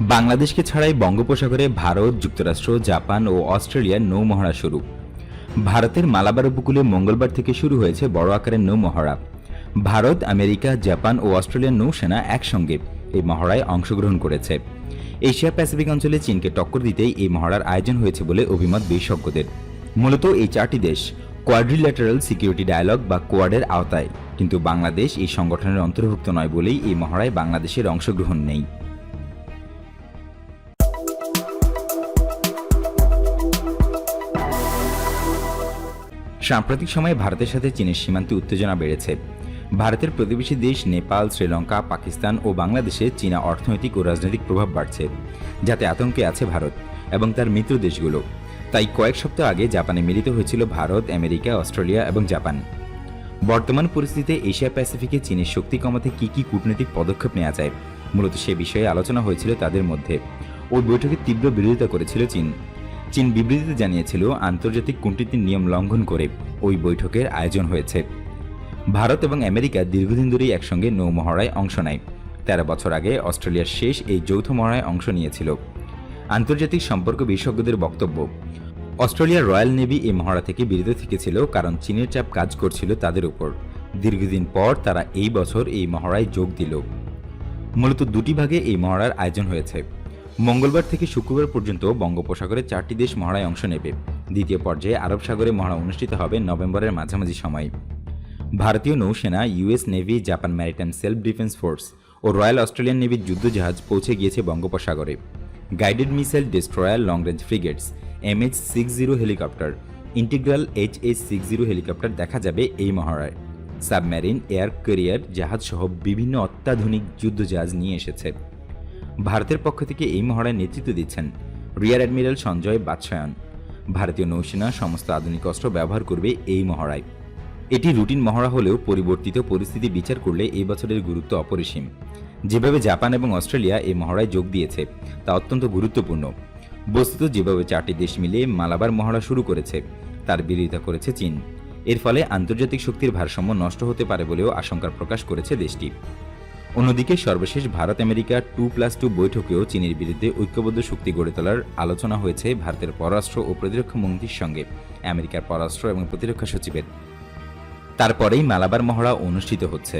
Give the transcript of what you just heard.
বাংলাদেশকে ছাড়াই বঙ্গোপসাগরে ভারত, যুক্তরাষ্ট্র, জাপান ও অস্ট্রেলিয়ার নৌমহড়া শুরু। ভারতের মালাবার উপকূলে মঙ্গলবার থেকে শুরু হয়েছে বড় আকারের নৌমহড়া। ভারত, আমেরিকা, জাপান ও অস্ট্রেলিয়ার নৌসেনা একসঙ্গে এই মহড়ায় অংশগ্রহণ করেছে। এশিয়া প্যাসিফিক অঞ্চলে চীনকে টক্কর দিতেই এই মহড়ার আয়োজন হয়েছে বলে অভিমত বিশেষজ্ঞদের। মূলত এই চারটি দেশ কোয়াড্রিল্যাটারাল সিকিউরিটি ডায়ালগ বা কোয়াডের আওতায়। কিন্তু বাংলাদেশ এই সংগঠনের অন্তর্ভুক্ত নয় বলেই এই মহড়ায় বাংলাদেশের অংশগ্রহণ নেই। সাম্প্রতিক সময়ে ভারতের সাথে চীনের সীমান্তে উত্তেজনা বেড়েছে। ভারতের প্রতিবেশী দেশ নেপাল, শ্রীলঙ্কা, পাকিস্তান ও বাংলাদেশে চীনা অর্থনৈতিক ও রাজনৈতিক প্রভাব বাড়ছে, যাতে আতঙ্কে আছে ভারত এবং তার মিত্র দেশগুলো। তাই কয়েক সপ্তাহ আগে জাপানে মিলিত হয়েছিল ভারত, আমেরিকা, অস্ট্রেলিয়া এবং জাপান। বর্তমান পরিস্থিতিতে এশিয়া প্যাসিফিকে চীনের শক্তি কমাতে কী কী কূটনৈতিক পদক্ষেপ নেওয়া যায়, মূলত সে বিষয়ে আলোচনা হয়েছিল তাদের মধ্যে। ওই বৈঠকে তীব্র বিরোধিতা করেছিল চীন। চীন বিবৃতিতে জানিয়েছিল, আন্তর্জাতিক কূটনীতির নিয়ম লঙ্ঘন করে ওই বৈঠকের আয়োজন হয়েছে। ভারত এবং আমেরিকা দীর্ঘদিন ধরেই একসঙ্গে নৌ মহড়ায় অংশ নেয়। তেরো বছর আগে অস্ট্রেলিয়ার শেষ এই যৌথ মহড়ায় অংশ নিয়েছিল। আন্তর্জাতিক সম্পর্ক বিশেষজ্ঞদের বক্তব্য, অস্ট্রেলিয়ার রয়্যাল নেভি এই মহড়া থেকে বিরত থেকেছিল কারণ চীনের চাপ কাজ করছিল তাদের উপর। দীর্ঘদিন পর তারা এই বছর এই মহড়ায় যোগ দিল। মূলত দুটি ভাগে এই মহড়ার আয়োজন হয়েছে। মঙ্গলবার থেকে শুক্রবার পর্যন্ত বঙ্গোপসাগরে চারটি দেশ মহড়ায় অংশ নেবে। দ্বিতীয় পর্যায়ে আরব সাগরে মহড়া অনুষ্ঠিত হবে নভেম্বরের মাঝামাঝি সময়। ভারতীয় নৌসেনা US navy, Japan maritime self defence force ও রয়্যাল অস্ট্রেলিয়ান নেভির যুদ্ধজাহাজ পৌঁছে গিয়েছে বঙ্গোপসাগরে। Guided missile destroyer long range frigates, MH six zero helicopter, integral H H six zero helicopter দেখা যাবে এই মহড়ায় সাবমেরিন, এয়ার ক্যারিয়ার জাহাজ সহ বিভিন্ন অত্যাধুনিক যুদ্ধজাহাজ নিয়ে এসেছে। ভারতের পক্ষ থেকে এই মহড়ায় নেতৃত্ব দিচ্ছেন রিয়ার অ্যাডমিরাল সঞ্জয় বাদশায়ন। ভারতীয় নৌসেনা সমস্ত আধুনিক অস্ত্র ব্যবহার করবে এই মহড়ায়। এটি রুটিন মহড়া হলেও পরিবর্তিত পরিস্থিতি বিচার করলে এই বছরের গুরুত্ব অপরিসীম। যেভাবে জাপান এবং অস্ট্রেলিয়া এই মহড়ায় যোগ দিয়েছে, তা অত্যন্ত গুরুত্বপূর্ণ। বস্তুত যেভাবে চারটি দেশ মিলে মালাবার মহড়া শুরু করেছে, তার বিরোধিতা করেছে চীন। এর ফলে আন্তর্জাতিক শক্তির ভারসাম্য নষ্ট হতে পারে বলেও আশঙ্কা প্রকাশ করেছে দেশটি। অন্যদিকে সর্বশেষ Bharat America two plus two বৈঠকেও চীনের বিরুদ্ধে ঐক্যবদ্ধ শক্তি গড়ে তোলার আলোচনা হয়েছে ভারতের পররাষ্ট্র ও প্রতিরক্ষা মন্ত্রীর সঙ্গে, আমেরিকার পররাষ্ট্র এবং প্রতিরক্ষা সচিবের। তারপরেই মালাবার মহড়া অনুষ্ঠিত হচ্ছে।